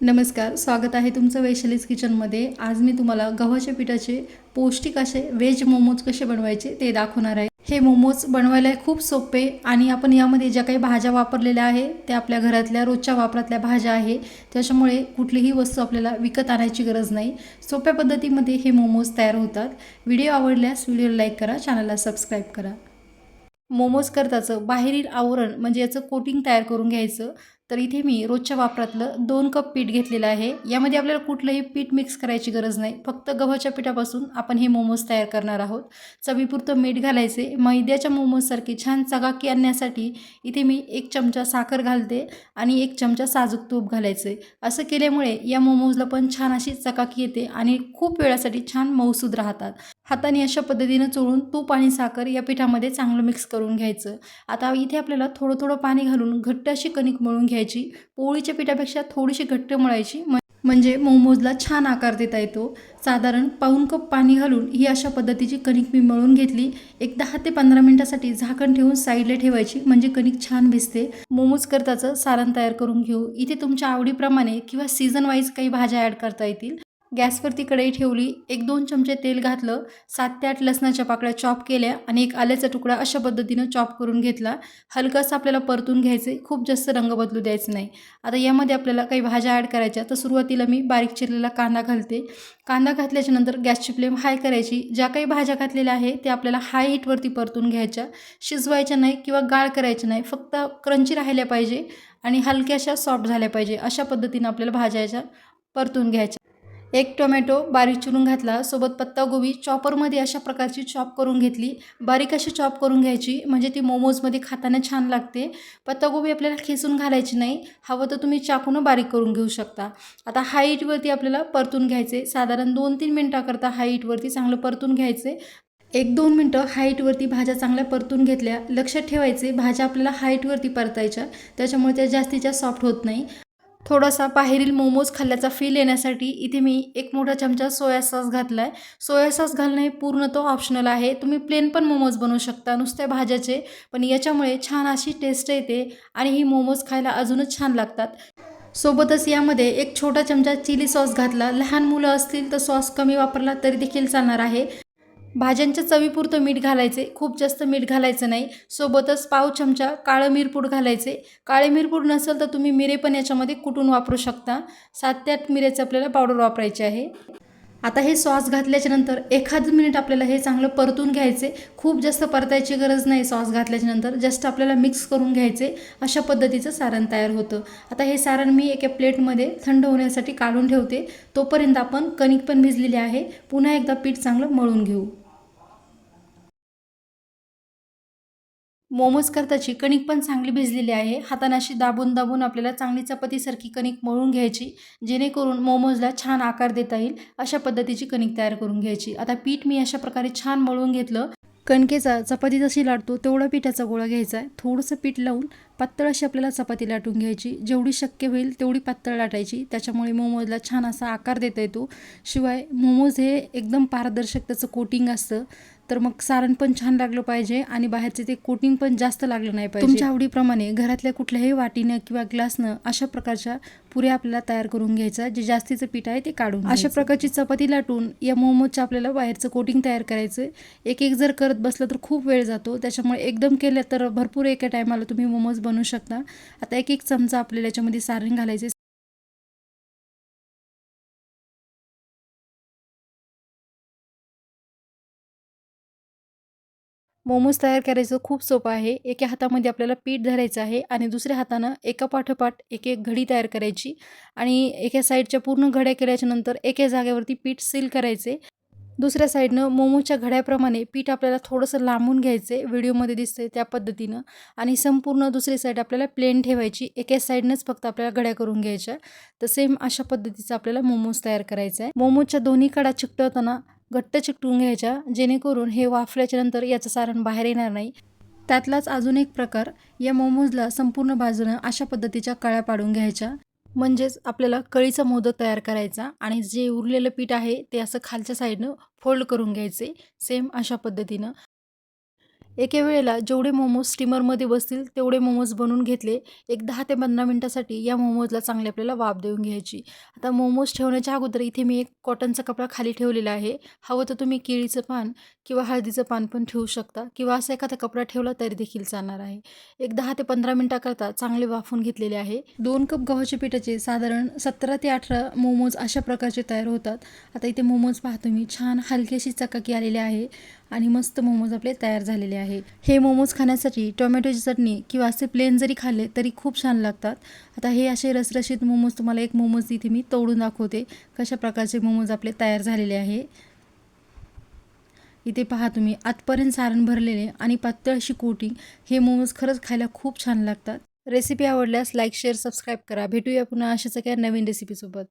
नमस्कार स्वागत आहे तुमचं वैशालीज किचनमध्ये. आज मी तुम्हाला गव्हाच्या पिठाचे पौष्टिक असे व्हेज मोमोज कसे बनवायचे ते दाखवणार आहे. हे मोमोज बनवायला खूप सोपे आणि आपण यामध्ये ज्या काही भाज्या वापरलेल्या आहे त्या आपल्या घरातल्या रोजच्या वापरातल्या भाज्या आहे त्याच्यामुळे कुठलीही वस्तू आपल्याला विकत आणायची गरज नाही. सोप्या पद्धतीमध्ये हे मोमोज तयार होतात. व्हिडिओ आवडल्यास व्हिडिओला लाईक करा चॅनलला सबस्क्राईब करा. मोमोज करताचं बाहेरील आवरण म्हणजे याचं कोटिंग तयार करून घ्यायचं. तर इथे मी रोजच्या वापरातलं दोन कप पीठ घेतलेलं आहे. यामध्ये आपल्याला कुठलंही पीठ मिक्स करायची गरज नाही. फक्त गव्हाच्या पिठापासून आपण हे मोमोज तयार करणार आहोत. चवीपुरतं मीठ घालायचे. मैद्याच्या मोमोजसारखी छान चगाकी आणण्यासाठी इथे मी एक चमचा साखर घालते आणि एक चमचा साजूक तूप घालायचे. असं केल्यामुळे या मोमोजला पण छान अशी चकाकी येते आणि खूप वेळासाठी छान मऊसूद राहतात. हाताने अशा पद्धतीनं चोळून तूप आणि साखर या पिठामध्ये चांगलं मिक्स करून घ्यायचं. आता इथे आपल्याला थोडं थोडं पाणी घालून घट्ट अशी कणिक मळून घ्यायची पोळीच्या पिठापेक्षा थोडीशी घट्ट मळायची. म्हणजे मोमोजला छान आकार देता येतो. साधारण पाऊन कप पाणी घालून ही अशा पद्धतीची कणिक मी मळून घेतली. एक दहा ते पंधरा मिनिटासाठी झाकण ठेवून साईडला ठेवायची म्हणजे कणिक छान भिजते. मोमोज करताचं सारण तयार करून घेऊ. इथे तुमच्या आवडीप्रमाणे किंवा सीझन वाईज काही भाज्या ॲड करता येतील. गॅसवरती कढई ठेवली एक दोन चमचे तेल घातलं सात ते आठ लसणाच्या पाकळ्या चॉप केल्या आणि एक आल्याचा तुकडा अशा पद्धतीनं चॉप करून घेतला. हलकासा आपल्याला परतून घ्यायचे खूप जास्त रंग बदलू द्यायचं नाही. आता यामध्ये आपल्याला काही भाज्या ॲड करायच्या तर सुरुवातीला मी बारीक चिरलेला कांदा घालते. कांदा घातल्याच्या नंतर गॅसची फ्लेम हाय करायची. ज्या काही भाज्या घातलेल्या आहे ते आपल्याला हाय हीटवरती परतून घ्यायच्या. शिजवायच्या नाही किंवा गाळ करायच्या नाही फक्त क्रंची राहिल्या पाहिजे आणि हलक्याशा सॉफ्ट झाल्या पाहिजे अशा पद्धतीनं आपल्याला भाज्याच्या परतून घ्यायच्या. एक टोमॅटो बारीक चिरून घातला सोबत पत्तागोबी चॉपरमध्ये अशा प्रकारची चॉप करून घेतली. बारीक अशी चॉप करून घ्यायची म्हणजे ती मोमोजमध्ये खाताना छान लागते. पत्तागोबी आपल्याला खेचून घालायची नाही हवं तर तुम्ही चाकूनं बारीक करून घेऊ शकता. आता हाईटवरती आपल्याला परतून घ्यायचे. साधारण दोन तीन मिनटाकरता हाईटवरती चांगलं परतून घ्यायचे. एक दोन मिनटं हाईटवरती भाज्या चांगल्या परतून घेतल्या. लक्षात ठेवायचे भाज्या आपल्याला हाईटवरती परतायच्या. त्याच्यामुळे त्या जास्तीत जास्त सॉफ्ट होत नाही. थोडासा बाहेरील मोमोज खाल्ल्याचा फील येण्यासाठी इथे मी एक मोठा चमचा सोया सॉस घातला आहे सोया सॉस घालणं हे पूर्ण तो ऑप्शनल आहे. तुम्ही प्लेन पण मोमोज बनवू शकता नुसत्या भाज्याचे पण याच्यामुळे छान अशी टेस्ट येते आणि ही मोमोज खायला अजूनच छान लागतात. सोबतच यामध्ये एक छोटा चमचा चिली सॉस घातला. लहान मुलं असतील तर सॉस कमी वापरला तरी देखील चालणार आहे. भाज्यांच्या चवीपुरतं मीठ घालायचे खूप जास्त मीठ घालायचं नाही. सोबतच पाव चमचा काळं मिरपूड घालायचे. काळे मिरपूड नसेल तर तुम्ही मिरे पण याच्यामध्ये कुटून वापरू शकता. सात ते आठ मिरेचं आपल्याला पावडर वापरायची आहे. आता हे सॉस घातल्याच्यानंतर एखादं एखाद मिनिट आपल्याला हे चांगलं परतून घ्यायचे. खूप जास्त परतायची गरज नाही सॉस घातल्याच्यानंतर जस्ट आपल्याला मिक्स करून घ्यायचे. अशा पद्धतीचं सारण तयार होतं. आता हे सारण मी एका प्लेटमध्ये थंड होण्यासाठी काढून ठेवते. तोपर्यंत आपण कणिक पण भिजलेली आहे. पुन्हा एकदा पीठ चांगलं मळून घेऊ. मोमोज करताची कणिक पण चांगली भिजलेली आहे. हातानाशी दाबून दाबून आपल्याला चांगली चपातीसारखी कणिक मळून घ्यायची जेणेकरून मोमोजला छान आकार देता येईल. अशा पद्धतीची कणिक तयार करून घ्यायची. आता पीठ मी अशा प्रकारे छान मळून घेतलं. कणकेचा चपाती जशी लाटतो तेवढा पिठाचा गोळा घ्यायचा आहे. थोडंसं पीठ लावून पातळ अशी आपल्याला चपाती लाटून घ्यायची. जेवढी शक्य होईल तेवढी पातळ लाटायची. त्याच्यामुळे मोमोजला छान असा आकार देता येतो. शिवाय मोमोज हे एकदम पारदर्शक त्याचं कोटिंग असतं. तर मग सारण पण छान लागलं पाहिजे आणि बाहेरचे ते कोटिंग पण जास्त लागलं नाही पाहिजे. तुमच्या आवडीप्रमाणे घरातल्या कुठल्याही वाटीनं किंवा ग्लासनं अशा प्रकारच्या पुऱ्या आपल्याला तयार करून घ्यायचा जे जास्तीचं पीठ आहे ते काढून अशा प्रकारची चपाती लाटून या मोमोजचं आपल्याला बाहेरचं कोटिंग तयार करायचं. एक एक जर करत बसलं तर खूप वेळ जातो. त्याच्यामुळे एकदम केलं तर भरपूर एका टायमाला तुम्ही मोमोज बनवू शकता. आता एक एक चमचा आपल्याला याच्यामध्ये सारण घालायचे मोमोज तयार करायचं खूप सोपं आहे. एका हातामध्ये आपल्याला पीठ धरायचं आहे आणि दुसऱ्या हातानं एका पाठोपाठ एक एक घडी तयार करायची आणि एका साईडच्या पूर्ण घड्या केल्याच्यानंतर एका जागेवरती पीठ सील करायचे. दुसऱ्या साईडनं मोमोच्या घड्याप्रमाणे पीठ आपल्याला थोडंसं लांबून घ्यायचे व्हिडिओमध्ये दिसतंय त्या पद्धतीनं. आणि संपूर्ण दुसरी साईड आपल्याला प्लेन ठेवायची एका साईडनंच फक्त आपल्याला घड्या करून घ्यायच्या. तर सेम अशा पद्धतीचं आपल्याला मोमोज तयार करायचं आहे मोमोजच्या दोन्ही कडा चिकटवताना घट्ट चिकटून घ्यायच्या जेणेकरून हे वाफल्याच्या नंतर याचं सारण बाहेर येणार नाही. त्यातलाच अजून एक प्रकार या मोमोजला संपूर्ण बाजूनं अशा पद्धतीच्या कळ्या पाडून घ्यायच्या. म्हणजेच आपल्याला कळीचा मोदक तयार करायचा आणि जे उरलेलं पीठ आहे ते असं खालच्या साईडनं फोल्ड करून घ्यायचे सेम अशा पद्धतीनं. एके वेळेला जेवढे मोमोज स्टीमरमध्ये बसतील तेवढे मोमोज बनवून घेतले. एक दहा ते पंधरा मिनटासाठी या मोमोजला चांगली आपल्याला वाफ देऊन घ्यायची. आता मोमोज ठेवण्याच्या अगोदर इथे मी एक कॉटनचा कपडा खाली ठेवलेला आहे. हवं तर तुम्ही केळीचं पान किंवा हळदीचं पान पण ठेवू शकता किंवा असा एखादा कपडा ठेवला तरी देखील चालणार आहे. एक दहा ते पंधरा मिनटाकरता चांगले वाफून घेतलेले आहे. दोन कप गव्हाच्या पिठाचे साधारण सतरा ते अठरा मोमोज अशा प्रकारचे तयार होतात. आता इथे मोमोज पाहतो मी छान हलकी अशी चकाकी आलेली आहे. आणि मस्त मोमोज आपले तयार झालेले आहे. हे मोमोज खाण्यासाठी टोमॅटोची चटणी किंवा असे प्लेन जरी खाल्ले तरी खूप छान लागतात. आता हे असे रसरशीत मोमोज तुम्हाला एक मोमोज इथे मी तोडून दाखवते. कशा प्रकारचे मोमोज आपले तयार झालेले आहे. इथे पहा तुम्ही आतपर्यंत सारण भरलेले आणि पातळ अशी कोटिंग. हे मोमोज खरंच खायला खूप छान लागतात. रेसिपी आवडल्यास लाईक शेअर सबस्क्राईब करा. भेटूया पुन्हा अशाच एका नवीन रेसिपीसोबत